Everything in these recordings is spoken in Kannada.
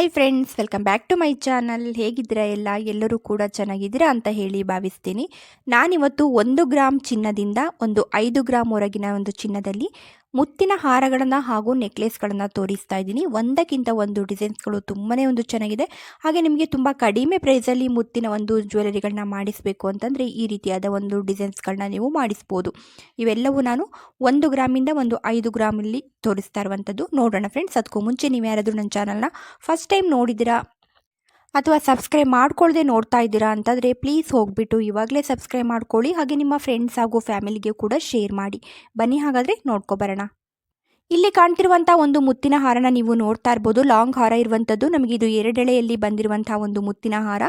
Hi friends welcome back to my channel ಹೇಗಿದ್ದೀರಾ ಎಲ್ಲ? ಎಲ್ಲರೂ ಕೂಡ ಚೆನ್ನಾಗಿದ್ದೀರಾ ಅಂತ ಹೇಳಿ ಭಾವಿಸ್ತೀನಿ. ನಾನಿವತ್ತು ಒಂದು ಗ್ರಾಮ್ ಚಿನ್ನದಿಂದ ಒಂದು ಐದು ಗ್ರಾಮ್ ಹೊರಗಿನ ಒಂದು ಚಿನ್ನದಲ್ಲಿ ಮುತ್ತಿನ ಹಾರಗಳನ್ನು ಹಾಗೂ ನೆಕ್ಲೆಸ್ಗಳನ್ನು ತೋರಿಸ್ತಾ ಇದ್ದೀನಿ. ಒಂದಕ್ಕಿಂತ ಒಂದು ಡಿಸೈನ್ಸ್ಗಳು ತುಂಬಾ ಒಂದು ಚೆನ್ನಾಗಿದೆ. ಹಾಗೆ ನಿಮಗೆ ತುಂಬ ಕಡಿಮೆ ಪ್ರೈಸಲ್ಲಿ ಮುತ್ತಿನ ಒಂದು ಜ್ಯುವೆಲರಿಗಳನ್ನ ಮಾಡಿಸಬೇಕು ಅಂತಂದರೆ ಈ ರೀತಿಯಾದ ಒಂದು ಡಿಸೈನ್ಸ್ಗಳನ್ನ ನೀವು ಮಾಡಿಸ್ಬೋದು. ಇವೆಲ್ಲವೂ ನಾನು ಒಂದು ಗ್ರಾಮಿಂದ ಒಂದು ಐದು ಗ್ರಾಮಲ್ಲಿ ತೋರಿಸ್ತಾ ಇರುವಂಥದ್ದು. ನೋಡೋಣ ಫ್ರೆಂಡ್ಸ್ ಅದಕ್ಕೂ ಮುಂಚೆ ನೀವು ಯಾರಾದರೂ ನನ್ನ ಚಾನಲ್ನ ಫಸ್ಟ್ ಟೈಮ್ ನೋಡಿದ್ದೀರಾ ಅಥವಾ ಸಬ್ಸ್ಕ್ರೈಬ್ ಮಾಡ್ಕೊಳ್ಳದೆ ನೋಡ್ತಾ ಇದ್ದೀರಾ ಅಂತಂದರೆ ಪ್ಲೀಸ್ ಹೋಗಿಬಿಟ್ಟು ಇವಾಗಲೇ ಸಬ್ಸ್ಕ್ರೈಬ್ ಮಾಡ್ಕೊಳ್ಳಿ, ಹಾಗೆ ನಿಮ್ಮ ಫ್ರೆಂಡ್ಸ್ ಹಾಗೂ ಫ್ಯಾಮಿಲಿಗೆ ಕೂಡ ಶೇರ್ ಮಾಡಿ. ಬನ್ನಿ ಹಾಗಾದರೆ ನೋಡ್ಕೊಬರೋಣ ಇಲ್ಲಿ ಕಾಣ್ತಿರುವಂತಹ ಒಂದು ಮುತ್ತಿನ ಹಾರನ ನೀವು ನೋಡ್ತಾ ಇರ್ಬೋದು. ಲಾಂಗ್ ಹಾರ ಇರುವಂತದ್ದು, ನಮಗೆ ಇದು ಎರಡೆಳೆಯಲ್ಲಿ ಬಂದಿರುವಂತಹ ಒಂದು ಮುತ್ತಿನ ಹಾರ.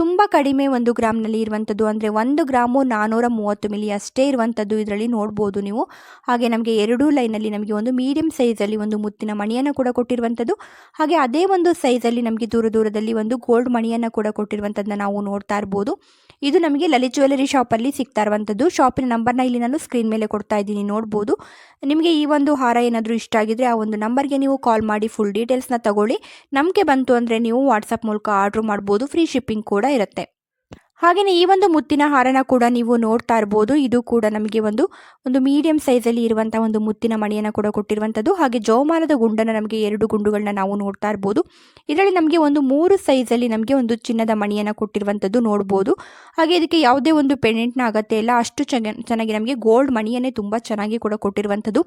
ತುಂಬಾ ಕಡಿಮೆ ಒಂದು ಗ್ರಾಮ್ನಲ್ಲಿ ಇರುವಂತದ್ದು, ಅಂದ್ರೆ ಒಂದು ಗ್ರಾಮು ನಾನೂರ ಮೂವತ್ತು ಮಿಲಿ ಅಷ್ಟೇ ಇರುವಂತದ್ದು ಇದರಲ್ಲಿ ನೋಡ್ಬೋದು ನೀವು. ಹಾಗೆ ನಮಗೆ ಎರಡೂ ಅಲ್ಲಿ ನಮಗೆ ಒಂದು ಮೀಡಿಯಂ ಸೈಜ್ ಅಲ್ಲಿ ಒಂದು ಮುತ್ತಿನ ಮಣಿಯನ್ನು ಕೂಡ ಕೊಟ್ಟಿರುವಂತದ್ದು. ಹಾಗೆ ಅದೇ ಒಂದು ಸೈಜ್ ಅಲ್ಲಿ ನಮಗೆ ದೂರ ದೂರದಲ್ಲಿ ಒಂದು ಗೋಲ್ಡ್ ಮಣಿಯನ್ನು ಕೂಡ ಕೊಟ್ಟಿರುವಂತದ್ದನ್ನ ನಾವು ನೋಡ್ತಾ ಇರ್ಬೋದು. ಇದು ನಮಗೆ ಲಲಿತ್ ಜ್ಯುವೆಲರಿ ಅಲ್ಲಿ ಸಿಗ್ತಾ ಇರುವಂತದ್ದು. ಶಾಪಿನ ನಂಬರ್ನ ಇಲ್ಲಿ ನಾನು ಸ್ಕ್ರೀನ್ ಮೇಲೆ ಕೊಡ್ತಾ ಇದ್ದೀನಿ, ನೋಡ್ಬೋದು. ನಿಮಗೆ ಈ ಒಂದು ಹಾರ ಏನಾದರೂ ಇಷ್ಟ ಆಗಿದ್ರೆ ಆ ಒಂದು ನಂಬರ್ಗೆ ನೀವು ಕಾಲ್ ಮಾಡಿ ಫುಲ್ ಡೀಟೇಲ್ಸ್ನ ತಗೊಳ್ಳಿ. ನಮಗೆ ಬಂತು ಅಂದರೆ ನೀವು ವಾಟ್ಸಪ್ ಮೂಲಕ ಆರ್ಡ್ರ್ ಮಾಡ್ಬೋದು ಫ್ರೀ ಶಿಪ್ಪಿಂಗ್ ಕೂಡ ಇರುತ್ತೆ. ಹಾಗೆಯೇ ಈ ಒಂದು ಮುತ್ತಿನ ಹಾರನ ಕೂಡ ನೀವು ನೋಡ್ತಾ ಇರ್ಬೋದು. ಇದು ಕೂಡ ನಮಗೆ ಒಂದು ಒಂದು ಮೀಡಿಯಂ ಸೈಜಲ್ಲಿ ಇರುವಂಥ ಒಂದು ಮುತ್ತಿನ ಮಣಿಯನ್ನು ಕೂಡ ಕೊಟ್ಟಿರುವಂಥದ್ದು ಹಾಗೆ ಜೋಮಾಲದ ಗುಂಡನ್ನು ನಮಗೆ ಎರಡು ಗುಂಡುಗಳನ್ನ ನಾವು ನೋಡ್ತಾ ಇರ್ಬೋದು. ಇದರಲ್ಲಿ ನಮಗೆ ಒಂದು ಮೂರು ಸೈಜಲ್ಲಿ ನಮಗೆ ಒಂದು ಚಿನ್ನದ ಮಣಿಯನ್ನು ಕೊಟ್ಟಿರುವಂಥದ್ದು ನೋಡ್ಬೋದು. ಹಾಗೆ ಇದಕ್ಕೆ ಯಾವುದೇ ಒಂದು ಪೆಂಡೆಂಟ್ನ ಅಗತ್ಯ ಇಲ್ಲ. ಅಷ್ಟು ಚೆನ್ನಾಗಿ ನಮಗೆ ಗೋಲ್ಡ್ ಮಣಿಯನ್ನೇ ತುಂಬ ಚೆನ್ನಾಗಿ ಕೂಡ ಕೊಟ್ಟಿರುವಂಥದ್ದು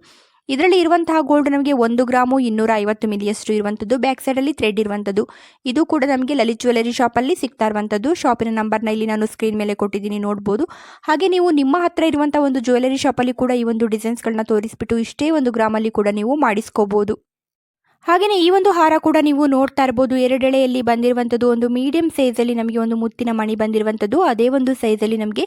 ಇದರಲ್ಲಿ ಇರುವಂತಹ ಗೋಲ್ಡ್ ನಮಗೆ ಒಂದು ಗ್ರಾಮು ಇನ್ನೂರ ಐವತ್ತು ಮಿಲಿಯಷ್ಟು ಇರುವಂಥದ್ದು ಬ್ಯಾಕ್ ಸೈಡಲ್ಲಿ ಥ್ರೆಡ್ ಇರುವಂಥದ್ದು ಇದು ಕೂಡ ನಮಗೆ ಲಲಿತ್ ಜ್ಯುವೆಲರಿ ಶಾಪಲ್ಲಿ ಸಿಗ್ತಾ ಇರುವಂಥದ್ದು ಶಾಪಿನ ನಂಬರ್ನ ಇಲ್ಲಿ ನಾನು ಸ್ಕ್ರೀನ್ ಮೇಲೆ ಕೊಟ್ಟಿದ್ದೀನಿ, ನೋಡ್ಬೋದು. ಹಾಗೆ ನೀವು ನಿಮ್ಮ ಹತ್ರ ಇರುವಂಥ ಒಂದು ಜ್ಯುವೆಲರಿ ಶಾಪಲ್ಲಿ ಕೂಡ ಈ ಒಂದು ಡಿಸೈನ್ಸ್ಗಳನ್ನ ತೋರಿಸ್ಬಿಟ್ಟು ಇಷ್ಟೇ ಒಂದು ಗ್ರಾಮಲ್ಲಿ ಕೂಡ ನೀವು ಮಾಡಿಸ್ಕೋಬೋದು. ಹಾಗೆಯೇ ಈ ಒಂದು ಹಾರ ಕೂಡ ನೀವು ನೋಡ್ತಾ ಇರ್ಬೋದು. ಎರಡೆಳೆಯಲ್ಲಿ ಬಂದಿರುವಂಥದ್ದು ಒಂದು ಮೀಡಿಯಂ ಸೈಜಲ್ಲಿ ನಮಗೆ ಒಂದು ಮುತ್ತಿನ ಮಣಿ ಬಂದಿರುವಂಥದ್ದು. ಅದೇ ಒಂದು ಸೈಜಲ್ಲಿ ನಮಗೆ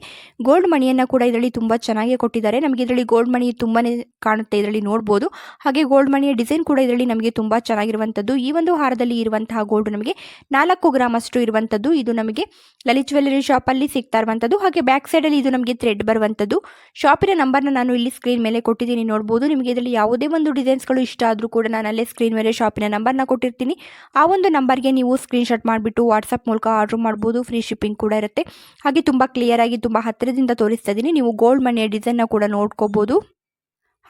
ಗೋಲ್ಡ್ ಮಣಿಯನ್ನು ಕೂಡ ಇದರಲ್ಲಿ ತುಂಬ ಚೆನ್ನಾಗಿ ಕೊಟ್ಟಿದ್ದಾರೆ. ನಮಗೆ ಇದರಲ್ಲಿ ಗೋಲ್ಡ್ ಮಣಿ ತುಂಬಾ ಕಾಣುತ್ತೆ ಇದರಲ್ಲಿ ನೋಡ್ಬೋದು. ಹಾಗೆ ಗೋಲ್ಡ್ ಮಣಿಯ ಡಿಸೈನ್ ಕೂಡ ಇದರಲ್ಲಿ ನಮಗೆ ತುಂಬ ಚೆನ್ನಾಗಿರುವಂಥದ್ದು. ಈ ಒಂದು ಹಾರದಲ್ಲಿ ಇರುವಂತಹ ಗೋಲ್ಡ್ ನಮಗೆ ನಾಲ್ಕು ಗ್ರಾಮ್ ಅಷ್ಟು ಇರುವಂಥದ್ದು. ಇದು ನಮಗೆ ಲಲಿತ್ ಜ್ಯುವೆಲರಿ ಶಾಪಲ್ಲಿ ಸಿಗ್ತಾ ಇರುವಂಥದ್ದು. ಹಾಗೆ ಬ್ಯಾಕ್ ಸೈಡಲ್ಲಿ ಇದು ನಮಗೆ ಥ್ರೆಡ್ ಬರುವಂಥದ್ದು. ಶಾಪಿನ ನಂಬರ್ನ ನಾನು ಇಲ್ಲಿ ಸ್ಕ್ರೀನ್ ಮೇಲೆ ಕೊಟ್ಟಿದ್ದೀನಿ ನೋಡ್ಬೋದು. ನಿಮಗೆ ಇದರಲ್ಲಿ ಯಾವುದೇ ಒಂದು ಡಿಸೈನ್ಸ್ಗಳು ಇಷ್ಟ ಆದರೂ ಕೂಡ ನಾನು ಅಲ್ಲೇ ಸ್ಕ್ರೀನ್ ಮೇಲೆ ಶಾಪಿನ ನಂಬರ್ನ ಕೊಟ್ಟಿರ್ತೀನಿ. ಆ ಒಂದು ನಂಬರ್ಗೆ ನೀವು ಸ್ಕ್ರೀನ್ಶಾಟ್ ಮಾಡಿಬಿಟ್ಟು ವಾಟ್ಸಪ್ ಮೂಲಕ ಆರ್ಡ್ರ್ ಮಾಡ್ಬೋದು. ಫ್ರೀ ಶಿಪ್ಪಿಂಗ್ ಕೂಡ ಇರುತ್ತೆ. ಹಾಗೆ ತುಂಬ ಕ್ಲಿಯರಾಗಿ ತುಂಬ ಹತ್ತಿರದಿಂದ ತೋರಿಸ್ತಾ ಇದ್ದೀನಿ. ನೀವು ಗೋಲ್ಡ್ ಮನೆಯ ಡಿಸೈನ್ನ ಕೂಡ ನೋಡ್ಕೋಬೋದು.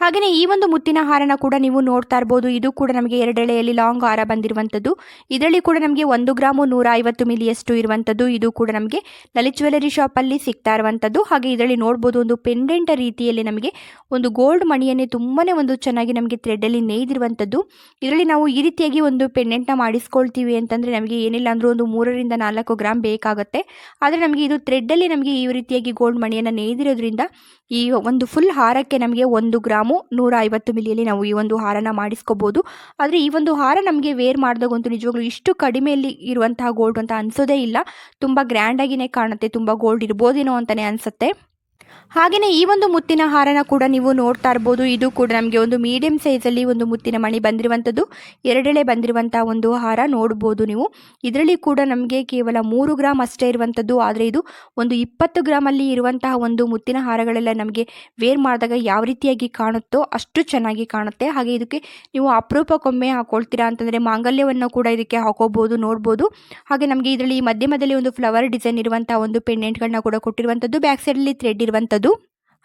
ಹಾಗೆಯೇ ಈ ಒಂದು ಮುತ್ತಿನ ಹಾರನ ಕೂಡ ನೀವು ನೋಡ್ತಾ ಇರ್ಬೋದು. ಇದು ಕೂಡ ನಮಗೆ ಎರಡೆಳೆಯಲ್ಲಿ ಲಾಂಗ್ ಹಾರ ಬಂದಿರುವಂಥದ್ದು ಇದರಲ್ಲಿ ಕೂಡ ನಮಗೆ ಒಂದು ಗ್ರಾಮು ನೂರ ಐವತ್ತು ಮಿಲಿಯಷ್ಟು ಇರುವಂಥದ್ದು ಇದು ಕೂಡ ನಮಗೆ ಲಲಿತ್ ಜ್ಯುವೆಲರಿ ಶಾಪಲ್ಲಿ ಸಿಗ್ತಾ ಇರುವಂಥದ್ದು ಹಾಗೆ ಇದರಲ್ಲಿ ನೋಡ್ಬೋದು ಒಂದು ಪೆಂಡೆಂಟ್ ರೀತಿಯಲ್ಲಿ ನಮಗೆ ಒಂದು ಗೋಲ್ಡ್ ಮಣಿಯನ್ನೇ ತುಂಬಾ ಒಂದು ಚೆನ್ನಾಗಿ ನಮಗೆ ಥ್ರೆಡ್ಡಲ್ಲಿ ನೇಯ್ದಿರುವಂಥದ್ದು ಇದರಲ್ಲಿ ನಾವು ಈ ರೀತಿಯಾಗಿ ಒಂದು ಪೆಂಡೆಂಟ್ನ ಮಾಡಿಸ್ಕೊಳ್ತೀವಿ ಅಂತಂದರೆ ನಮಗೆ ಏನಿಲ್ಲ ಅಂದರೂ ಒಂದು ಮೂರರಿಂದ ನಾಲ್ಕು ಗ್ರಾಮ್ ಬೇಕಾಗುತ್ತೆ. ಆದರೆ ನಮಗೆ ಇದು ಥ್ರೆಡ್ಡಲ್ಲಿ ನಮಗೆ ಈ ರೀತಿಯಾಗಿ ಗೋಲ್ಡ್ ಮಣಿಯನ್ನು ನೇಯ್ದಿರೋದ್ರಿಂದ ಈ ಒಂದು ಫುಲ್ ಹಾರಕ್ಕೆ ನಮಗೆ ಒಂದು ಗ್ರಾಮು ನೂರ ಐವತ್ತು ಮಿಲಿಯಲ್ಲಿ ನಾವು ಈ ಒಂದು ಹಾರನ ಮಾಡಿಸ್ಕೋಬೋದು. ಆದರೆ ಈ ಒಂದು ಹಾರ ನಮಗೆ ವೇರ್ ಮಾಡಿದಾಗಂತೂ ನಿಜವಾಗ್ಲೂ ಇಷ್ಟು ಕಡಿಮೆಯಲ್ಲಿ ಇರುವಂತಹ ಗೋಲ್ಡ್ ಅಂತ ಅನಿಸೋದೇ ಇಲ್ಲ. ತುಂಬ ಗ್ರ್ಯಾಂಡಾಗಿಯೇ ಕಾಣುತ್ತೆ, ತುಂಬ ಗೋಲ್ಡ್ ಇರ್ಬೋದೇನೋ ಅಂತಲೇ ಅನಿಸುತ್ತೆ. ಹಾಗೆಯೇ ಈ ಒಂದು ಮುತ್ತಿನ ಹಾರನ ಕೂಡ ನೀವು ನೋಡ್ತಾ ಇರ್ಬೋದು. ಇದು ಕೂಡ ನಮಗೆ ಒಂದು ಮೀಡಿಯಂ ಸೈಜಲ್ಲಿ ಒಂದು ಮುತ್ತಿನ ಮಣಿ ಬಂದಿರುವಂಥದ್ದು. ಎರಡೆಳೆ ಬಂದಿರುವಂಥ ಒಂದು ಹಾರ ನೋಡ್ಬೋದು ನೀವು. ಇದರಲ್ಲಿ ಕೂಡ ನಮಗೆ ಕೇವಲ ಮೂರು ಗ್ರಾಮ್ ಅಷ್ಟೇ ಇರುವಂಥದ್ದು. ಆದರೆ ಇದು ಒಂದು ಇಪ್ಪತ್ತು ಗ್ರಾಮಲ್ಲಿ ಇರುವಂತಹ ಒಂದು ಮುತ್ತಿನ ಹಾರಗಳೆಲ್ಲ ನಮಗೆ ವೇರ್ ಮಾಡಿದಾಗ ಯಾವ ರೀತಿಯಾಗಿ ಕಾಣುತ್ತೋ ಅಷ್ಟು ಚೆನ್ನಾಗಿ ಕಾಣುತ್ತೆ. ಹಾಗೆ ಇದಕ್ಕೆ ನೀವು ಅಪರೂಪಕ್ಕೊಮ್ಮೆ ಹಾಕೊಳ್ತೀರಾ ಅಂತಂದರೆ ಮಾಂಗಲ್ಯವನ್ನು ಕೂಡ ಇದಕ್ಕೆ ಹಾಕೋಬೋದು, ನೋಡ್ಬೋದು. ಹಾಗೆ ನಮಗೆ ಇದರಲ್ಲಿ ಮಧ್ಯ ಮಧ್ಯದಲ್ಲಿ ಒಂದು ಫ್ಲವರ್ ಡಿಸೈನ್ ಇರುವಂಥ ಒಂದು ಪೆಂಡೆಂಟ್ಗಳನ್ನ ಕೂಡ ಕೊಟ್ಟಿರುವಂಥದ್ದು. ಬ್ಯಾಕ್ ಸೈಡಲ್ಲಿ ಥ್ರೆಡ್ ಇರುವಂಥದ್ದು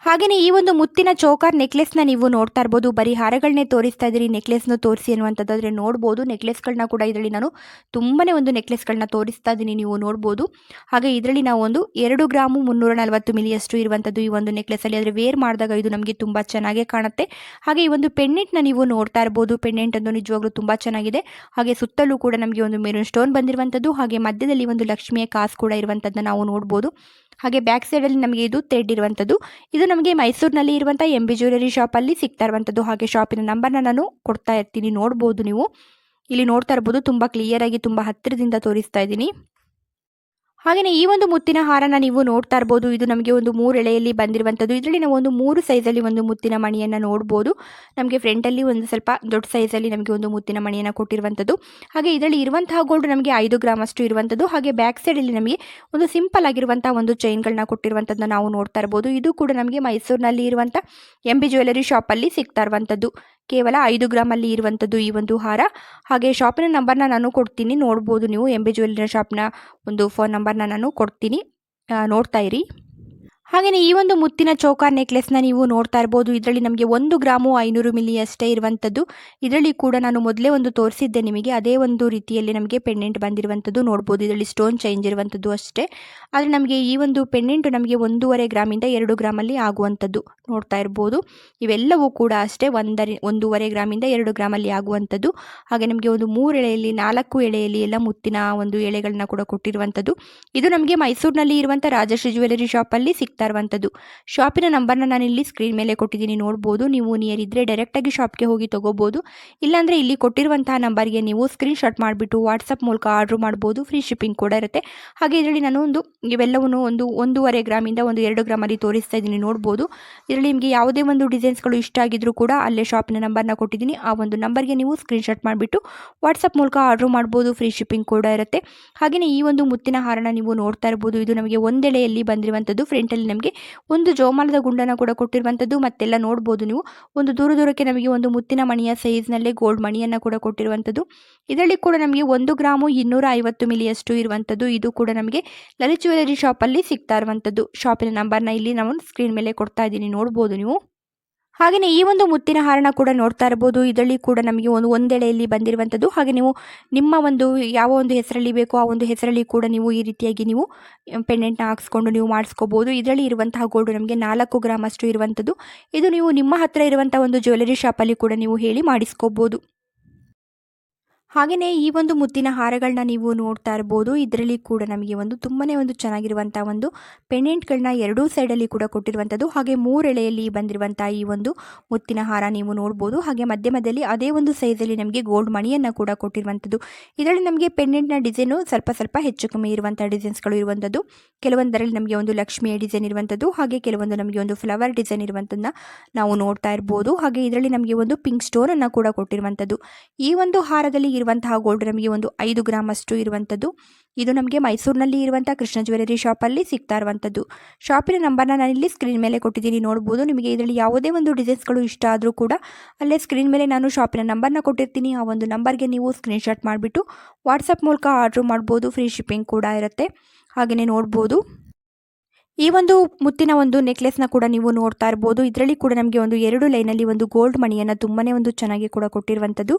ಹಾಗೆಯೇ ಈ ಒಂದು ಮುತ್ತಿನ ಚೌಕಾರ್ ನೆಕ್ಲೆಸ್ನ ನೀವು ನೋಡ್ತಾ ಇರ್ಬೋದು. ಬರೀ ಹಾರಗಳನ್ನೇ ತೋರಿಸ್ತಾ ಇದ್ದೀರಿ. ನೆಕ್ಲೆಸ್ನ ತೋರಿಸಿ ಅನ್ನುವಂಥದ್ದಾದರೆ ನೋಡ್ಬೋದು. ನೆಕ್ಲೆಸ್ಗಳನ್ನ ಕೂಡ ಇದರಲ್ಲಿ ನಾನು ತುಂಬಾ ಒಂದು ನೆಕ್ಲೆಸ್ಗಳನ್ನ ತೋರಿಸ್ತಾ ಇದ್ದೀನಿ ನೀವು ನೋಡ್ಬೋದು. ಹಾಗೆ ಇದರಲ್ಲಿ ನಾವು ಒಂದು ಎರಡು ಗ್ರಾಮು ಮುನ್ನೂರ ನಲವತ್ತು ಮಿಲಿಯಷ್ಟು ಇರುವಂಥದ್ದು ಈ ಒಂದು ನೆಕ್ಲೆಸಲ್ಲಿ ಆದರೆ ವೇರ್ ಮಾಡಿದಾಗ ಇದು ನಮಗೆ ತುಂಬ ಚೆನ್ನಾಗೇ ಕಾಣುತ್ತೆ. ಹಾಗೆ ಈ ಒಂದು ಪೆಂಡೆಂಟ್ನ ನೀವು ನೋಡ್ತಾ ಇರ್ಬೋದು. ಪೆಂಡೆಂಟ್ ಅದು ನಿಜವಾಗ್ಲೂ ತುಂಬ ಚೆನ್ನಾಗಿದೆ. ಹಾಗೆ ಸುತ್ತಲೂ ಕೂಡ ನಮಗೆ ಒಂದು ಮೇರೂನ್ ಸ್ಟೋನ್ ಬಂದಿರುವಂಥದ್ದು. ಹಾಗೆ ಮಧ್ಯದಲ್ಲಿ ಒಂದು ಲಕ್ಷ್ಮಿಯ ಕಾಸು ಕೂಡ ಇರುವಂಥದ್ದನ್ನ ನಾವು ನೋಡ್ಬೋದು. ಹಾಗೆ ಬ್ಯಾಕ್ ಸೈಡಲ್ಲಿ ನಮಗೆ ಇದು ಥ್ರೆಡ್ ಇರುವಂಥದ್ದು ಇದು ನಮಗೆ ಮೈಸೂರಿನಲ್ಲಿ ಇರುವಂಥ ಎಂ ಬಿ ಜ್ಯುವೆಲರಿ ಶಾಪಲ್ಲಿ ಸಿಗ್ತಾ ಇರುವಂಥದ್ದು ಹಾಗೆ ಶಾಪಿನ ನಂಬರ್ನ ನಾನು ಕೊಡ್ತಾ ಇರ್ತೀನಿ. ನೋಡ್ಬೋದು ನೀವು. ಇಲ್ಲಿ ನೋಡ್ತಾ ಇರ್ಬೋದು. ತುಂಬ ಕ್ಲಿಯರಾಗಿ ತುಂಬ ಹತ್ತಿರದಿಂದ ತೋರಿಸ್ತಾ ಇದ್ದೀನಿ. ಹಾಗೆಯೇ ಈ ಒಂದು ಮುತ್ತಿನ ಹಾರನ ನೀವು ನೋಡ್ತಾ ಇರ್ಬೋದು. ಇದು ನಮಗೆ ಒಂದು ಮೂರು ಎಳೆಯಲ್ಲಿ ಬಂದಿರುವಂಥದ್ದು ಇದರಲ್ಲಿ ನಾವು ಒಂದು ಮೂರು ಸೈಜಲ್ಲಿ ಒಂದು ಮುತ್ತಿನ ಮಣಿಯನ್ನು ನೋಡ್ಬೋದು. ನಮಗೆ ಫ್ರಂಟಲ್ಲಿ ಒಂದು ಸ್ವಲ್ಪ ದೊಡ್ಡ ಸೈಜಲ್ಲಿ ನಮಗೆ ಒಂದು ಮುತ್ತಿನ ಮಣಿಯನ್ನು ಕೊಟ್ಟಿರುವಂಥದ್ದು ಹಾಗೆ ಇದರಲ್ಲಿ ಇರುವಂತಹ ಗೋಲ್ಡ್ ನಮಗೆ ಐದು ಗ್ರಾಮ್ ಅಷ್ಟು ಇರುವಂಥದ್ದು ಹಾಗೆ ಬ್ಯಾಕ್ ಸೈಡಲ್ಲಿ ನಮಗೆ ಒಂದು ಸಿಂಪಲ್ ಆಗಿರುವಂಥ ಒಂದು ಚೈನ್ಗಳನ್ನ ಕೊಟ್ಟಿರುವಂಥದ್ದನ್ನ ನಾವು ನೋಡ್ತಾ ಇರ್ಬೋದು. ಇದು ಕೂಡ ನಮಗೆ ಮೈಸೂರಿನಲ್ಲಿ ಇರುವಂಥ ಎಂ ಬಿ ಜ್ಯುವೆಲರಿ ಶಾಪಲ್ಲಿ ಸಿಗ್ತಾ ಇರುವಂಥದ್ದು ಕೇವಲ ಐದು ಗ್ರಾಮಲ್ಲಿ ಇರುವಂಥದ್ದು ಈ ಒಂದು ಹಾರ. ಹಾಗೆ ಶಾಪಿನ ನಂಬರ್ನ ನಾನು ಕೊಡ್ತೀನಿ. ನೋಡ್ಬೋದು ನೀವು ಎಂ ಬಿ ಜ್ಯುವೆಲ್ಲರಿ ಶಾಪ್ನ ಒಂದು ಫೋನ್ ನಂಬರ್ನ ನಾನು ಕೊಡ್ತೀನಿ. ನೋಡ್ತಾ ಇರಿ. ಹಾಗೆಯೇ ಈ ಒಂದು ಮುತ್ತಿನ ಚೌಕಾರ್ ನೆಕ್ಲೆಸ್ನ ನೀವು ನೋಡ್ತಾ ಇರ್ಬೋದು. ಇದರಲ್ಲಿ ನಮಗೆ ಒಂದು ಗ್ರಾಮು ಐನೂರು ಮಿಲಿ ಅಷ್ಟೇ ಇರುವಂಥದ್ದು ಇದರಲ್ಲಿ ಕೂಡ ನಾನು ಮೊದಲೇ ಒಂದು ತೋರಿಸಿದ್ದೆ ನಿಮಗೆ. ಅದೇ ಒಂದು ರೀತಿಯಲ್ಲಿ ನಮಗೆ ಪೆಂಡೆಂಟ್ ಬಂದಿರುವಂಥದ್ದು ನೋಡ್ಬೋದು. ಇದರಲ್ಲಿ ಸ್ಟೋನ್ ಚೇಂಜ್ ಇರುವಂಥದ್ದು ಅಷ್ಟೇ. ಆದರೆ ನಮಗೆ ಈ ಒಂದು ಪೆಂಡೆಂಟು ನಮಗೆ ಒಂದೂವರೆ ಗ್ರಾಮಿಂದ ಎರಡು ಗ್ರಾಮಲ್ಲಿ ಆಗುವಂಥದ್ದು ನೋಡ್ತಾ ಇರ್ಬೋದು. ಇವೆಲ್ಲವೂ ಕೂಡ ಅಷ್ಟೇ ಒಂದರಿ, ಒಂದೂವರೆ ಗ್ರಾಮಿಂದ ಎರಡು ಗ್ರಾಮಲ್ಲಿ ಆಗುವಂಥದ್ದು ಹಾಗೆ ನಮಗೆ ಒಂದು ಮೂರು ಎಳೆಯಲ್ಲಿ, ನಾಲ್ಕು ಎಳೆಯಲ್ಲಿ ಎಲ್ಲ ಮುತ್ತಿನ ಒಂದು ಎಳೆಗಳನ್ನ ಕೂಡ ಕೊಟ್ಟಿರುವಂಥದ್ದು ಇದು ನಮಗೆ ಮೈಸೂರಿನಲ್ಲಿ ಇರುವಂಥ ರಾಜಶ್ರೀ ಜ್ಯುವೆಲರಿ ಶಾಪಲ್ಲಿ ಸಿಗ್ತಾ ಇರುವಂಥದ್ದು. ಶಾಪಿನ ನಂಬರ್ನ ನಾನು ಇಲ್ಲಿ ಸ್ಕ್ರೀನ್ ಮೇಲೆ ಕೊಟ್ಟಿದ್ದೀನಿ, ನೋಡ್ಬೋದು. ನೀವು ನಿಯರ್ ಇದ್ದರೆ ಡೈರೆಕ್ಟಾಗಿ ಶಾಪ್ಗೆ ಹೋಗಿ ತೊಗೋಬೋದು. ಇಲ್ಲಾಂದರೆ ಇಲ್ಲಿ ಕೊಟ್ಟಿರುವಂತಹ ನಂಬರ್ಗೆ ನೀವು ಸ್ಕ್ರೀನ್ ಶಾಟ್ ಮಾಡಿಬಿಟ್ಟು ವಾಟ್ಸಪ್ ಮೂಲಕ ಆರ್ಡ್ರ್ ಮಾಡ್ಬೋದು. ಫ್ರೀ ಶಿಪ್ಪಿಂಗ್ ಕೂಡ ಇರುತ್ತೆ. ಹಾಗೆ ಇದರಲ್ಲಿ ನಾನು ಒಂದು, ಇವೆಲ್ಲವನ್ನು ಒಂದು ಒಂದೂವರೆ ಗ್ರಾಮಿಂದ ಒಂದು ಎರಡು ಗ್ರಾಮಲ್ಲಿ ತೋರಿಸ್ತಾ ಇದ್ದೀನಿ, ನೋಡ್ಬೋದು. ಇದರಲ್ಲಿ ನಿಮಗೆ ಯಾವುದೇ ಒಂದು ಡಿಸೈನ್ಸ್ಗಳು ಇಷ್ಟ ಆಗಿದ್ರೂ ಕೂಡ ಅಲ್ಲೇ ಶಾಪಿನ ನಂಬರ್ನ ಕೊಟ್ಟಿದ್ದೀನಿ. ಆ ಒಂದು ನಂಬರ್ಗೆ ನೀವು ಸ್ಕ್ರೀನ್ ಶಾಟ್ ಮಾಡಿಬಿಟ್ಟು ವಾಟ್ಸಪ್ ಮೂಲಕ ಆರ್ಡ್ರ್ ಮಾಡ್ಬೋದು. ಫ್ರೀ ಶಿಪ್ಪಿಂಗ್ ಕೂಡ ಇರುತ್ತೆ. ಹಾಗೆಯೇ ಈ ಒಂದು ಮುತ್ತಿನ ಹಾರನ ನೀವು ನೋಡ್ತಾ ಇರ್ಬೋದು. ಇದು ನಮಗೆ ಒಂದೆಳೆಯಲ್ಲಿ ಬಂದಿರುವಂಥದ್ದು. ಫ್ರಂಟಲ್ಲಿ ನಮಗೆ ಒಂದು ಜೋಮಾಲದ ಗುಂಡನ ಕೂಡ ಕೊಟ್ಟಿರುವಂಥದ್ದು ಮತ್ತೆಲ್ಲ ನೋಡ್ಬೋದು ನೀವು. ಒಂದು ದೂರ ದೂರಕ್ಕೆ ನಮಗೆ ಒಂದು ಮುತ್ತಿನ ಮಣಿಯ ಸೈಜ್ನಲ್ಲೇ ಗೋಲ್ಡ್ ಮಣಿಯನ್ನು ಕೂಡ ಕೊಟ್ಟಿರುವಂಥದ್ದು. ಇದರಲ್ಲಿ ಕೂಡ ನಮಗೆ ಒಂದು ಗ್ರಾಮು ಇನ್ನೂರ ಐವತ್ತು ಮಿಲಿಯಷ್ಟು ಇರುವಂಥದ್ದು. ಇದು ಕೂಡ ನಮಗೆ ಲಲಿತ್ ಜ್ಯುವೆಲರಿ ಶಾಪಲ್ಲಿ ಸಿಗ್ತಾ ಇರುವಂಥದ್ದು. ಶಾಪಿನ ನಂಬರ್ನ ಇಲ್ಲಿ ನಾವು ಸ್ಕ್ರೀನ್ ಮೇಲೆ ಕೊಡ್ತಾ ಇದ್ದೀನಿ. ನೋಡ್ಬೋದು ನೀವು. ಹಾಗೆಯೇ ಈ ಒಂದು ಮುತ್ತಿನ ಹಾರನ ಕೂಡ ನೋಡ್ತಾ ಇರ್ಬೋದು. ಇದರಲ್ಲಿ ಕೂಡ ನಮಗೆ ಒಂದು ಒಂದೆಳೆಯಲ್ಲಿ ಬಂದಿರುವಂಥದ್ದು. ಹಾಗೆ ನೀವು ನಿಮ್ಮ ಒಂದು ಯಾವ ಒಂದು ಹೆಸರಲ್ಲಿ ಬೇಕೋ ಆ ಒಂದು ಹೆಸರಲ್ಲಿ ಕೂಡ ನೀವು ಈ ರೀತಿಯಾಗಿ ನೀವು ಪೆಂಡೆಂಟ್ನ ಹಾಕ್ಸ್ಕೊಂಡು ನೀವು ಮಾಡಿಸ್ಕೋಬೋದು. ಇದರಲ್ಲಿ ಇರುವಂತಹ ಗೋಲ್ಡ್ ನಮಗೆ ನಾಲ್ಕು ಗ್ರಾಮ್ ಅಷ್ಟು ಇರುವಂಥದ್ದು. ಇದು ನೀವು ನಿಮ್ಮ ಹತ್ತಿರ ಇರುವಂಥ ಒಂದು ಜ್ಯುವೆಲರಿ ಶಾಪಲ್ಲಿ ಕೂಡ ನೀವು ಹೇಳಿ ಮಾಡಿಸ್ಕೋಬೋದು. ಹಾಗೆಯೇ ಈ ಒಂದು ಮುತ್ತಿನ ಹಾರಗಳನ್ನ ನೀವು ನೋಡ್ತಾ ಇರ್ಬೋದು. ಇದರಲ್ಲಿ ಕೂಡ ನಮಗೆ ಒಂದು ತುಂಬಾ ಒಂದು ಚೆನ್ನಾಗಿರುವಂಥ ಒಂದು ಪೆಂಡೆಂಟ್ಗಳನ್ನ ಎರಡೂ ಸೈಡಲ್ಲಿ ಕೂಡ ಕೊಟ್ಟಿರುವಂಥದ್ದು. ಹಾಗೆ ಮೂರೆಳೆಯಲ್ಲಿ ಬಂದಿರುವಂಥ ಈ ಒಂದು ಮುತ್ತಿನ ಹಾರ ನೀವು ನೋಡ್ಬೋದು. ಹಾಗೆ ಮಧ್ಯ ಮಧ್ಯದಲ್ಲಿ ಅದೇ ಒಂದು ಸೈಜಲ್ಲಿ ನಮಗೆ ಗೋಲ್ಡ್ ಮಣಿಯನ್ನು ಕೂಡ ಕೊಟ್ಟಿರುವಂಥದ್ದು. ಇದರಲ್ಲಿ ನಮಗೆ ಪೆಂಡೆಂಟ್ನ ಡಿಸೈನು ಸ್ವಲ್ಪ ಸ್ವಲ್ಪ ಹೆಚ್ಚು ಕಮ್ಮಿ ಇರುವಂಥ ಡಿಸೈನ್ಸ್ಗಳು ಇರುವಂಥದ್ದು. ಕೆಲವೊಂದರಲ್ಲಿ ನಮಗೆ ಒಂದು ಲಕ್ಷ್ಮಿಯ ಡಿಸೈನ್ ಇರುವಂಥದ್ದು. ಹಾಗೆ ಕೆಲವೊಂದು ನಮಗೆ ಒಂದು ಫ್ಲವರ್ ಡಿಸೈನ್ ಇರುವಂಥದ್ದನ್ನ ನಾವು ನೋಡ್ತಾ ಇರ್ಬೋದು. ಹಾಗೆ ಇದರಲ್ಲಿ ನಮಗೆ ಒಂದು ಪಿಂಕ್ ಸ್ಟೋನನ್ನು ಕೂಡ ಕೊಟ್ಟಿರುವಂಥದ್ದು. ಈ ಒಂದು ಹಾರದಲ್ಲಿ ಇರುವಂತಹ ಗೋಲ್ಡ್ ನಮಗೆ ಒಂದು ಐದು ಗ್ರಾಮ್ ಅಷ್ಟು ಇರುವಂಥದ್ದು ಇದು ನಮಗೆ ಮೈಸೂರಿನಲ್ಲಿ ಇರುವಂಥ ಕೃಷ್ಣ ಜ್ಯುವೆಲರಿ ಶಾಪಲ್ಲಿ ಸಿಗ್ತಾ ಇರುವಂಥದ್ದು ಶಾಪಿನ ನಂಬರ್ನ ನಾನು ಇಲ್ಲಿ ಸ್ಕ್ರೀನ್ ಮೇಲೆ ಕೊಟ್ಟಿದ್ದೀನಿ, ನೋಡ್ಬೋದು. ನಿಮಗೆ ಇದರಲ್ಲಿ ಯಾವುದೇ ಒಂದು ಡಿಸೈನ್ಸ್ಗಳು ಇಷ್ಟ ಆದರೂ ಕೂಡ ಅಲ್ಲೇ ಸ್ಕ್ರೀನ್ ಮೇಲೆ ನಾನು ಶಾಪಿನ ನಂಬರ್ನ ಕೊಟ್ಟಿರ್ತೀನಿ. ಆ ಒಂದು ನಂಬರ್ಗೆ ನೀವು ಸ್ಕ್ರೀನ್ಶಾಟ್ ಮಾಡಿಬಿಟ್ಟು ವಾಟ್ಸಪ್ ಮೂಲಕ ಆರ್ಡ್ರ್ ಮಾಡ್ಬೋದು. ಫ್ರೀ ಶಿಪ್ಪಿಂಗ್ ಕೂಡ ಇರುತ್ತೆ. ಹಾಗೆಯೇ ನೋಡ್ಬೋದು. ಈ ಒಂದು ಮುತ್ತಿನ ಒಂದು ನೆಕ್ಲೆಸ್ನ ಕೂಡ ನೀವು ನೋಡ್ತಾ ಇರ್ಬೋದು. ಇದರಲ್ಲಿ ಕೂಡ ನಮಗೆ ಒಂದು ಎರಡು ಲೈನಲ್ಲಿ ಒಂದು ಗೋಲ್ಡ್ ಮಣಿಯನ್ನು ತುಂಬನೇ ಒಂದು ಚೆನ್ನಾಗಿ ಕೂಡ ಕೊಟ್ಟಿರುವಂಥದ್ದು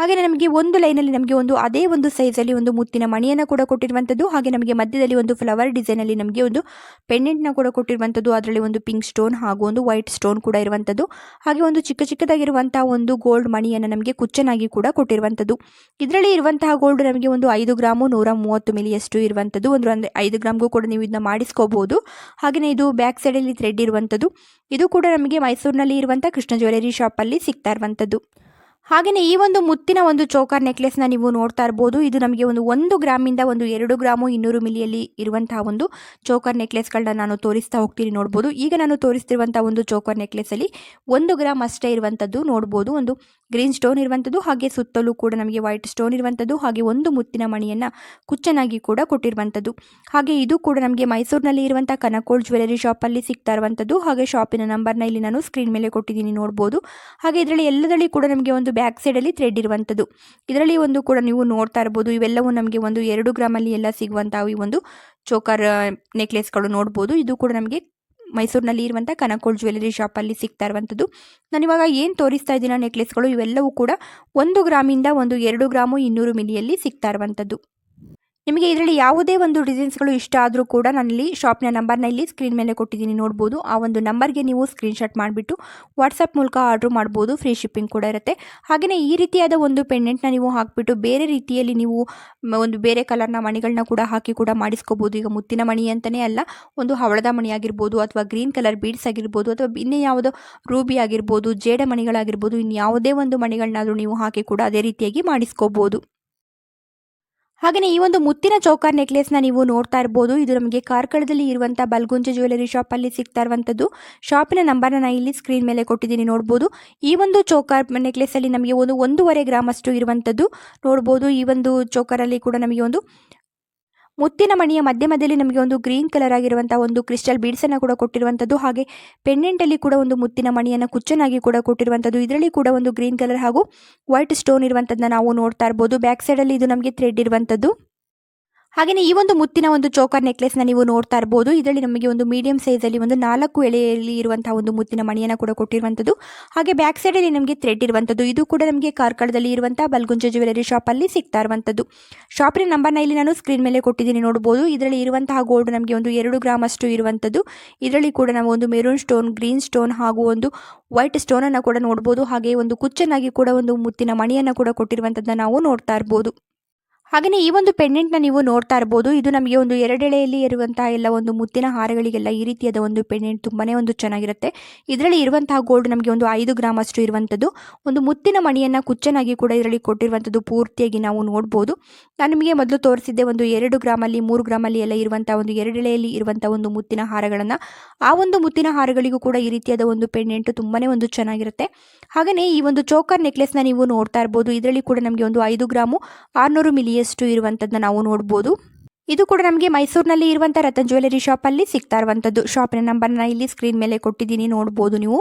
ಹಾಗೆಯೇ ನಮಗೆ ಒಂದು ಲೈನಲ್ಲಿ ನಮಗೆ ಒಂದು ಅದೇ ಒಂದು ಸೈಜಲ್ಲಿ ಒಂದು ಮುತ್ತಿನ ಮಣಿಯನ್ನು ಕೂಡ ಕೊಟ್ಟಿರುವಂಥದ್ದು, ಹಾಗೆ ನಮಗೆ ಮಧ್ಯದಲ್ಲಿ ಒಂದು ಫ್ಲವರ್ ಡಿಸೈನಲ್ಲಿ ನಮಗೆ ಒಂದು ಪೆಂಡೆಂಟ್ನ ಕೂಡ ಕೊಟ್ಟಿರುವಂಥದ್ದು, ಅದರಲ್ಲಿ ಒಂದು ಪಿಂಕ್ ಸ್ಟೋನ್ ಹಾಗೂ ಒಂದು ವೈಟ್ ಸ್ಟೋನ್ ಕೂಡ ಇರುವಂಥದ್ದು, ಹಾಗೆ ಒಂದು ಚಿಕ್ಕ ಚಿಕ್ಕದಾಗಿರುವಂಥ ಒಂದು ಗೋಲ್ಡ್ ಮಣಿಯನ್ನು ನಮಗೆ ಕುಚ್ಚನಾಗಿ ಕೂಡ ಕೊಟ್ಟಿರುವಂಥದ್ದು. ಇದರಲ್ಲಿ ಇರುವಂತಹ ಗೋಲ್ಡ್ ನಮಗೆ ಒಂದು ಐದು ಗ್ರಾಮು ನೂರ ಮೂವತ್ತು ಮಿಲಿಯಷ್ಟು ಇರುವಂಥದ್ದು, ಒಂದು ಅಂದರೆ ಐದು ಗ್ರಾಮ್ಗೂ ಕೂಡ ನೀವು ಇದನ್ನ ಮಾಡಿಸ್ಕೋಬಹುದು ಹಾಗೆಯೇ ಇದು ಬ್ಯಾಕ್ ಸೈಡಲ್ಲಿ ಥ್ರೆಡ್ ಇರುವಂಥದ್ದು. ಇದು ಕೂಡ ನಮಗೆ ಮೈಸೂರಿನಲ್ಲಿ ಇರುವಂಥ ಕೃಷ್ಣ ಜ್ಯುವೆಲರಿ ಶಾಪಲ್ಲಿ ಸಿಗ್ತಾ ಇರುವಂಥದ್ದು. ಹಾಗೆಯೇ ಈ ಒಂದು ಮುತ್ತಿನ ಒಂದು ಚೌಕಾರ್ ನೆಕ್ಲೆಸ್ನ ನೀವು ನೋಡ್ತಾ ಇರ್ಬೋದು. ಇದು ನಮಗೆ ಒಂದು ಒಂದು ಗ್ರಾಮಿಂದ ಒಂದು ಎರಡು ಗ್ರಾಮು ಇನ್ನೂರು ಮಿಲಿಯಲ್ಲಿ ಇರುವಂತಹ ಒಂದು ಚೌಕಾರ್ ನೆಕ್ಲೆಸ್ಗಳನ್ನ ನಾನು ತೋರಿಸ್ತಾ ಹೋಗ್ತೀನಿ ನೋಡ್ಬೋದು. ಈಗ ನಾನು ತೋರಿಸ್ತಿರುವಂತಹ ಒಂದು ಚೌಕಾರ್ ನೆಕ್ಲೆಸಲ್ಲಿ ಒಂದು ಗ್ರಾಮ್ ಅಷ್ಟೇ ಇರುವಂಥದ್ದು ನೋಡ್ಬೋದು. ಒಂದು ಗ್ರೀನ್ ಸ್ಟೋನ್ ಇರುವಂಥದ್ದು ಹಾಗೆ ಸುತ್ತಲೂ ಕೂಡ ನಮಗೆ ವೈಟ್ ಸ್ಟೋನ್ ಇರುವಂಥದ್ದು ಹಾಗೆ ಒಂದು ಮುತ್ತಿನ ಮಣಿಯನ್ನು ಕುಚ್ಚನಾಗಿ ಕೂಡ ಕೊಟ್ಟಿರುವಂಥದ್ದು ಹಾಗೆ ಇದು ಕೂಡ ನಮಗೆ ಮೈಸೂರಿನಲ್ಲಿ ಇರುವಂಥ ಕನಕೋಳ್ ಜ್ಯುವೆಲರಿ ಶಾಪಲ್ಲಿ ಸಿಗ್ತಾ ಇರುವಂಥದ್ದು ಹಾಗೆ ಶಾಪಿನ ನಂಬರ್ನ ಇಲ್ಲಿ ನಾನು ಸ್ಕ್ರೀನ್ ಮೇಲೆ ಕೊಟ್ಟಿದ್ದೀನಿ ನೋಡ್ಬೋದು. ಹಾಗೆ ಇದರಲ್ಲಿ ಎಲ್ಲದರಲ್ಲಿ ಕೂಡ ನಮಗೆ ಒಂದು ಬ್ಯಾಕ್ ಸೈಡಲ್ಲಿ ಥ್ರೆಡ್ ಇರುವಂಥದ್ದು. ಇದರಲ್ಲಿ ಒಂದು ಕೂಡ ನೀವು ನೋಡ್ತಾ ಇರ್ಬೋದು, ಇವೆಲ್ಲವೂ ನಮಗೆ ಒಂದು ಎರಡು ಗ್ರಾಮಲ್ಲಿ ಎಲ್ಲ ಸಿಗುವಂಥ ಈ ಒಂದು ಚೋಕರ್ ನೆಕ್ಲೆಸ್ಗಳು ನೋಡ್ಬೋದು. ಇದು ಕೂಡ ನಮಗೆ ಮೈಸೂರಿನಲ್ಲಿ ಇರುವಂಥ ಕನಕೋಳ್ ಜ್ಯುವೆಲರಿ ಶಾಪಲ್ಲಿ ಸಿಗ್ತಾ ಇರುವಂಥದ್ದು. ನಾನಿವಾಗ ಏನು ತೋರಿಸ್ತಾ ಇದ್ದೀನ ನೆಕ್ಲೆಸ್ಗಳು ಇವೆಲ್ಲವೂ ಕೂಡ ಒಂದು ಗ್ರಾಮಿಂದ ಒಂದು ಎರಡು ಗ್ರಾಮು ಇನ್ನೂರು ಮಿಲಿಯಲ್ಲಿ ಸಿಗ್ತಾ ಇರುವಂಥದ್ದು. ನಿಮಗೆ ಇದರಲ್ಲಿ ಯಾವುದೇ ಒಂದು ಡಿಸೈನ್ಸ್ಗಳು ಇಷ್ಟ ಆದರೂ ಕೂಡ ನಾನಿಲ್ಲಿ ಶಾಪ್ನ ನಂಬರ್ನ ಇಲ್ಲಿ ಸ್ಕ್ರೀನ್ ಮೇಲೆ ಕೊಟ್ಟಿದ್ದೀನಿ, ನೋಡ್ಬೋದು. ಆ ಒಂದು ನಂಬರ್ಗೆ ನೀವು ಸ್ಕ್ರೀನ್ಶಾಟ್ ಮಾಡಿಬಿಟ್ಟು ವಾಟ್ಸಪ್ ಮೂಲಕ ಆರ್ಡ್ರ್ ಮಾಡ್ಬೋದು, ಫ್ರೀ ಶಿಪ್ಪಿಂಗ್ ಕೂಡ ಇರುತ್ತೆ. ಹಾಗೆಯೇ ಈ ರೀತಿಯಾದ ಒಂದು ಪೆಂಡೆಂಟ್ನ ನೀವು ಹಾಕಿಬಿಟ್ಟು ಬೇರೆ ರೀತಿಯಲ್ಲಿ ನೀವು ಒಂದು ಬೇರೆ ಕಲರ್ನ ಮಣಿಗಳನ್ನ ಕೂಡ ಹಾಕಿ ಕೂಡ ಮಾಡಿಸ್ಕೋಬೋದು. ಈಗ ಮುತ್ತಿನ ಮಣಿ ಅಂತಲೇ ಅಲ್ಲ, ಒಂದು ಹವಳದ ಮಣಿ ಆಗಿರ್ಬೋದು ಅಥವಾ ಗ್ರೀನ್ ಕಲರ್ ಬೀಡ್ಸ್ ಆಗಿರ್ಬೋದು ಅಥವಾ ಇನ್ನೇ ಯಾವುದೋ ರೂಬಿ ಆಗಿರ್ಬೋದು, ಜೇಡ ಮಣಿಗಳಾಗಿರ್ಬೋದು ಇನ್ನು ಯಾವುದೇ ಒಂದು ಮಣಿಗಳನ್ನಾದರೂ ನೀವು ಹಾಕಿ ಕೂಡ ಅದೇ ರೀತಿಯಾಗಿ ಮಾಡಿಸ್ಕೋಬೋದು. ಹಾಗೆಯೇ ಈ ಒಂದು ಮುತ್ತಿನ ಚೌಕಾರ್ ನೆಕ್ಲೆಸ್ನ ನೀವು ನೋಡ್ತಾ ಇರ್ಬೋದು. ಇದು ನಮಗೆ ಕಾರ್ಕಳದಲ್ಲಿ ಇರುವಂಥ ಬಲ್ಗುಂಜ ಜ್ಯುವೆಲರಿ ಅಲ್ಲಿ ಸಿಗ್ತಾ ಇರುವಂಥದ್ದು ಶಾಪಿನ ನಂಬರ್ನ ನಾನು ಇಲ್ಲಿ ಸ್ಕ್ರೀನ್ ಮೇಲೆ ಕೊಟ್ಟಿದ್ದೀನಿ, ನೋಡ್ಬೋದು. ಈ ಒಂದು ಚೌಕಾರ್ ನೆಕ್ಲೆಸಲ್ಲಿ ನಮಗೆ ಒಂದು ಒಂದೂವರೆ ಗ್ರಾಮ್ ಅಷ್ಟು ಇರುವಂಥದ್ದು ನೋಡ್ಬೋದು. ಈ ಒಂದು ಚೌಕರಲ್ಲಿ ಕೂಡ ನಮಗೆ ಒಂದು ಮುತ್ತಿನ ಮಣಿಯ ಮಧ್ಯ ಮಧ್ಯದಲ್ಲಿ ನಮಗೆ ಒಂದು ಗ್ರೀನ್ ಕಲರ್ ಆಗಿರುವಂತಹ ಒಂದು ಕ್ರಿಸ್ಟಲ್ ಬೀಡ್ಸನ್ನು ಕೂಡ ಕೊಟ್ಟಿರುವಂತದ್ದು. ಹಾಗೆ ಪೆಂಡೆಂಟ್ ಅಲ್ಲಿ ಕೂಡ ಒಂದು ಮುತ್ತಿನ ಮಣಿಯನ್ನು ಕುಚ್ಚನಾಗಿ ಕೂಡ ಕೊಟ್ಟಿರುವಂತದ್ದು. ಇದರಲ್ಲಿ ಕೂಡ ಒಂದು ಗ್ರೀನ್ ಕಲರ್ ಹಾಗೂ ವೈಟ್ ಸ್ಟೋನ್ ಇರುವಂಥದ್ದನ್ನ ನಾವು ನೋಡ್ತಾ ಇರಬಹುದು ಬ್ಯಾಕ್ ಸೈಡ್ ಅಲ್ಲಿ ಇದು ನಮಗೆ ಥ್ರೆಡ್ ಇರುವಂಥದ್ದು ಹಾಗೆಯೇ ಈ ಒಂದು ಮುತ್ತಿನ ಒಂದು ಚೋಕರ್ ನೆಕ್ಲೆಸ್ನ ನೀವು ನೋಡ್ತಾ ಇರ್ಬೋದು. ಇದರಲ್ಲಿ ನಮಗೆ ಒಂದು ಮೀಡಿಯಂ ಸೈಜಲ್ಲಿ ಒಂದು ನಾಲ್ಕು ಎಳೆಯಲ್ಲಿ ಇರುವಂತಹ ಒಂದು ಮುತ್ತಿನ ಮಣಿಯನ್ನು ಕೂಡ ಕೊಟ್ಟಿರುವಂಥದ್ದು ಹಾಗೆ ಬ್ಯಾಕ್ ಸೈಡಲ್ಲಿ ನಮಗೆ ಥ್ರೆಡ್ ಇರುವಂಥದ್ದು ಇದು ಕೂಡ ನಮಗೆ ಕಾರ್ಕಳದಲ್ಲಿ ಇರುವಂತಹ ಬಲ್ಗುಂಜ ಜ್ಯುವೆಲರಿ ಶಾಪಲ್ಲಿ ಸಿಗ್ತಾ ಇರುವಂಥದ್ದು ಶಾಪಿನ ನಂಬರ್ನ ಇಲ್ಲಿ ನಾನು ಸ್ಕ್ರೀನ್ ಮೇಲೆ ಕೊಟ್ಟಿದ್ದೀನಿ ನೋಡ್ಬೋದು. ಇದರಲ್ಲಿ ಇರುವಂತಹ ಗೋಲ್ಡ್ ನಮಗೆ ಒಂದು ಎರಡು ಗ್ರಾಮ್ ಅಷ್ಟು ಇರುವಂಥದ್ದು ಇದರಲ್ಲಿ ಕೂಡ ನಾವು ಒಂದು ಮೆರೂನ್ ಸ್ಟೋನ್ ಗ್ರೀನ್ ಸ್ಟೋನ್ ಹಾಗೂ ಒಂದು ವೈಟ್ ಸ್ಟೋನನ್ನು ಕೂಡ ನೋಡ್ಬೋದು. ಹಾಗೆ ಒಂದು ಕುಚ್ಚನಾಗಿ ಕೂಡ ಒಂದು ಮುತ್ತಿನ ಮಣಿಯನ್ನು ಕೂಡ ಕೊಟ್ಟಿರುವಂಥದ್ದನ್ನ ನಾವು ನೋಡ್ತಾ ಇರ್ಬೋದು. ಹಾಗೆಯೇ ಈ ಒಂದು ಪೆಂಡೆಂಟ್ನ ನೀವು ನೋಡ್ತಾ ಇರ್ಬೋದು. ಇದು ನಮಗೆ ಒಂದು ಎರಡೆಳೆಯಲ್ಲಿ ಇರುವಂತಹ ಎಲ್ಲ ಒಂದು ಮುತ್ತಿನ ಹಾರಗಳಿಗೆಲ್ಲ ಈ ರೀತಿಯಾದ ಒಂದು ಪೆಂಡೆಂಟ್ ತುಂಬಾನೇ ಒಂದು ಚೆನ್ನಾಗಿರುತ್ತೆ. ಇದರಲ್ಲಿ ಇರುವಂತಹ ಗೋಲ್ಡ್ ನಮಗೆ ಒಂದು ಐದು ಗ್ರಾಮ್ ಅಷ್ಟು ಇರುವಂಥದ್ದು. ಒಂದು ಮುತ್ತಿನ ಮಣಿಯನ್ನು ಕುಚ್ಚನಾಗಿ ಕೂಡ ಇದರಲ್ಲಿ ಕೊಟ್ಟಿರುವಂಥದ್ದು ಪೂರ್ತಿಯಾಗಿ ನಾವು ನೋಡ್ಬೋದು. ನಾನು ನಿಮಗೆ ಮೊದಲು ತೋರಿಸಿದ್ದೆ ಒಂದು ಎರಡು ಗ್ರಾಮಲ್ಲಿ, ಮೂರು ಗ್ರಾಮಲ್ಲಿ ಎಲ್ಲ ಇರುವಂಥ ಒಂದು ಎರಡೆಳೆಯಲ್ಲಿ ಇರುವಂಥ ಒಂದು ಮುತ್ತಿನ ಹಾರಗಳನ್ನು. ಆ ಒಂದು ಮುತ್ತಿನ ಹಾರಗಳಿಗೂ ಕೂಡ ಈ ರೀತಿಯಾದ ಒಂದು ಪೆಂಡೆಂಟ್ ತುಂಬಾನೇ ಒಂದು ಚೆನ್ನಾಗಿರುತ್ತೆ. ಹಾಗೆಯೇ ಈ ಒಂದು ಚೋಕರ್ ನೆಕ್ಲೆಸ್ನ ನೀವು ನೋಡ್ತಾ ಇರ್ಬೋದು. ಇದರಲ್ಲಿ ಕೂಡ ನಮಗೆ ಒಂದು ಐದು ಗ್ರಾಮು ಆರುನೂರು ಮಿಲಿಯಷ್ಟು ಇರುವಂಥದ್ದನ್ನ ನಾವು ನೋಡ್ಬೋದು. ಇದು ಕೂಡ ನಮಗೆ ಮೈಸೂರಿನಲ್ಲಿ ಇರುವಂಥ ರತನ್ ಜ್ಯುವೆಲರಿ ಶಾಪಲ್ಲಿ ಸಿಗ್ತಾ ಇರುವಂಥದ್ದು ಶಾಪಿನ ನಂಬರ್ನ ಇಲ್ಲಿ ಸ್ಕ್ರೀನ್ ಮೇಲೆ ಕೊಟ್ಟಿದ್ದೀನಿ, ನೋಡ್ಬೋದು ನೀವು.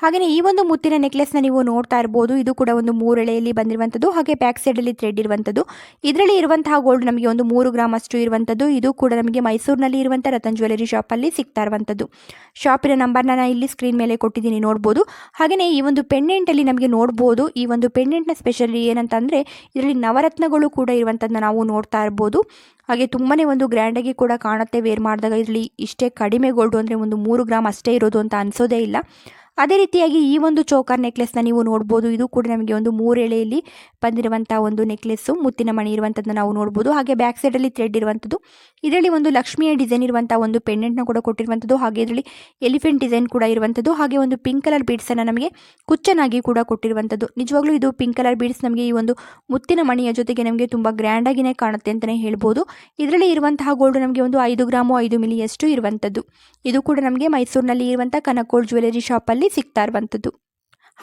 ಹಾಗೆಯೇ ಈ ಒಂದು ಮುತ್ತಿನ ನೆಕ್ಲೆಸ್ನ ನೀವು ನೋಡ್ತಾ ಇರ್ಬೋದು. ಇದು ಕೂಡ ಒಂದು ಮೂರೆಳೆಯಲ್ಲಿ ಬಂದಿರುವಂಥದ್ದು ಹಾಗೆ ಬ್ಯಾಕ್ ಸೈಡಲ್ಲಿ ಥ್ರೆಡ್ ಇರುವಂಥದ್ದು ಇದರಲ್ಲಿ ಇರುವಂತಹ ಗೋಲ್ಡ್ ನಮಗೆ ಒಂದು ಮೂರು ಗ್ರಾಮ್ ಅಷ್ಟು ಇರುವಂಥದ್ದು ಇದು ಕೂಡ ನಮಗೆ ಮೈಸೂರಿನಲ್ಲಿ ಇರುವಂಥ ರತನ್ ಜ್ಯುವೆಲರಿ ಶಾಪಲ್ಲಿ ಸಿಗ್ತಾ ಇರುವಂಥದ್ದು ಶಾಪಿನ ನಂಬರ್ನ ನಾನು ಇಲ್ಲಿ ಸ್ಕ್ರೀನ್ ಮೇಲೆ ಕೊಟ್ಟಿದ್ದೀನಿ, ನೋಡ್ಬೋದು. ಹಾಗೆಯೇ ಈ ಒಂದು ಪೆಂಡೆಂಟಲ್ಲಿ ನಮಗೆ ನೋಡ್ಬೋದು. ಈ ಒಂದು ಪೆಂಡೆಂಟ್ನ ಸ್ಪೆಷಲಿ ಏನಂತ ಅಂದರೆ ಇದರಲ್ಲಿ ನವರತ್ನಗಳು ಕೂಡ ಇರುವಂಥದ್ದನ್ನ ನಾವು ನೋಡ್ತಾ ಇರ್ಬೋದು. ಹಾಗೆ ತುಂಬಾ ಒಂದು ಗ್ರ್ಯಾಂಡಾಗಿ ಕೂಡ ಕಾಣುತ್ತೆ. ವೇರ್ ಮಾಡಿದಾಗ ಇದರಲ್ಲಿ ಇಷ್ಟೇ ಕಡಿಮೆ ಗೋಲ್ಡು ಅಂದರೆ ಒಂದು ಮೂರು ಗ್ರಾಮ್ ಅಷ್ಟೇ ಇರೋದು ಅಂತ ಅನಿಸೋದೇ ಇಲ್ಲ. ಅದೇ ರೀತಿಯಾಗಿ ಈ ಒಂದು ಚೋಕರ್ ನೆಕ್ಲೆಸ್ನ ನೀವು ನೋಡ್ಬೋದು. ಇದು ಕೂಡ ನಮಗೆ ಒಂದು ಮೂರೆಳೆಯಲ್ಲಿ ಬಂದಿರುವಂಥ ಒಂದು ನೆಕ್ಲೆಸ್ಸು. ಮುತ್ತಿನ ಮಣಿ ಇರುವಂಥದ್ದನ್ನು ನಾವು ನೋಡ್ಬೋದು. ಹಾಗೆ ಬ್ಯಾಕ್ ಸೈಡಲ್ಲಿ ಥ್ರೆಡ್ ಇರುವಂಥದ್ದು ಇದರಲ್ಲಿ ಒಂದು ಲಕ್ಷ್ಮಿಯ ಡಿಸೈನ್ ಇರುವಂಥ ಒಂದು ಪೆಂಡೆಂಟ್ನ ಕೂಡ ಕೊಟ್ಟಿರುವಂಥದ್ದು ಹಾಗೆ ಇದರಲ್ಲಿ ಎಲಿಫೆಂಟ್ ಡಿಸೈನ್ ಕೂಡ ಇರುವಂಥದ್ದು ಹಾಗೆ ಒಂದು ಪಿಂಕ್ ಕಲರ್ ಬೀಡ್ಸನ್ನು ನಮಗೆ ಕುಚ್ಚನಾಗಿ ಕೂಡ ಕೊಟ್ಟಿರುವಂಥದ್ದು ನಿಜವಾಗ್ಲೂ ಇದು ಪಿಂಕ್ ಕಲರ್ ಬೀಡ್ಸ್ ನಮಗೆ ಈ ಒಂದು ಮುತ್ತಿನ ಮಣಿಯ ಜೊತೆಗೆ ನಮಗೆ ತುಂಬ ಆಗಿನೇ ಕಾಣುತ್ತೆ ಅಂತಲೇ ಹೇಳ್ಬೋದು. ಇದರಲ್ಲಿ ಇರುವಂತಹ ಗೋಲ್ಡ್ ನಮಗೆ ಒಂದು ಐದು ಗ್ರಾಮು ಐದು ಮಿಲಿಯಷ್ಟು ಇರುವಂಥದ್ದು ಇದು ಕೂಡ ನಮಗೆ ಮೈಸೂರಿನಲ್ಲಿ ಇರುವಂಥ ಕನಕೋಳ್ ಜ್ಯುವೆಲರಿ ಶಾಪಲ್ಲಿ ಸಿಗ್ತಾ ಇರುವಂಥದ್ದು.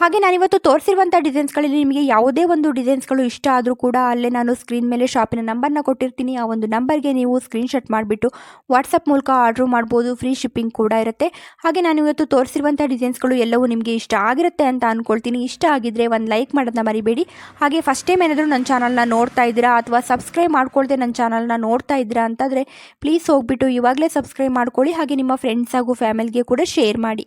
ಹಾಗೆ ನಾನಿವತ್ತು ತೋರಿಸಿರುವಂಥ ಡಿಸೈನ್ಸ್ಗಳಲ್ಲಿ ನಿಮಗೆ ಯಾವುದೇ ಒಂದು ಡಿಸೈನ್ಸ್ಗಳು ಇಷ್ಟ ಆದರೂ ಕೂಡ ಅಲ್ಲೇ ನಾನು ಸ್ಕ್ರೀನ್ ಮೇಲೆ ಶಾಪಿನ ನಂಬರ್ನ ಕೊಟ್ಟಿರ್ತೀನಿ. ಆ ಒಂದು ನಂಬರ್ಗೆ ನೀವು ಸ್ಕ್ರೀನ್ಶಾಟ್ ಮಾಡಿಬಿಟ್ಟು ವಾಟ್ಸಪ್ ಮೂಲಕ ಆರ್ಡ್ರ್ ಮಾಡ್ಬೋದು. ಫ್ರೀ ಶಿಪ್ಪಿಂಗ್ ಕೂಡ ಇರುತ್ತೆ. ಹಾಗೆ ನಾನು ಇವತ್ತು ತೋರಿಸಿರುವಂಥ ಡಿಸೈನ್ಸ್ಗಳು ಎಲ್ಲವೂ ನಿಮಗೆ ಇಷ್ಟ ಆಗಿರುತ್ತೆ ಅಂತ ಅಂದ್ಕೊಳ್ತೀನಿ ಇಷ್ಟ ಆಗಿದ್ದರೆ ಒಂದು ಲೈಕ್ ಮಾಡೋದನ್ನ ಮರಿಬೇಡಿ. ಹಾಗೆ ಫಸ್ಟ್ ಟೈಮ್ ಏನಾದರೂ ನನ್ನ ಚಾನಲ್ನ ನೋಡ್ತಾ ಇದ್ದೀರಾ ಅಥವಾ ಸಬ್ಸ್ಕ್ರೈಬ್ ಮಾಡ್ಕೊಳ್ದೆ ನನ್ನ ಚಾನಲ್ನ ನೋಡ್ತಾ ಇದ್ದೀರಾ ಅಂತಂದರೆ ಪ್ಲೀಸ್ ಹೋಗ್ಬಿಟ್ಟು ಇವಾಗಲೇ ಸಬ್ಸ್ಕ್ರೈಬ್ ಮಾಡ್ಕೊಳ್ಳಿ. ಹಾಗೆ ನಿಮ್ಮ ಫ್ರೆಂಡ್ಸ್ ಹಾಗೂ ಫ್ಯಾಮಿಲಿಗೆ ಕೂಡ ಶೇರ್ ಮಾಡಿ.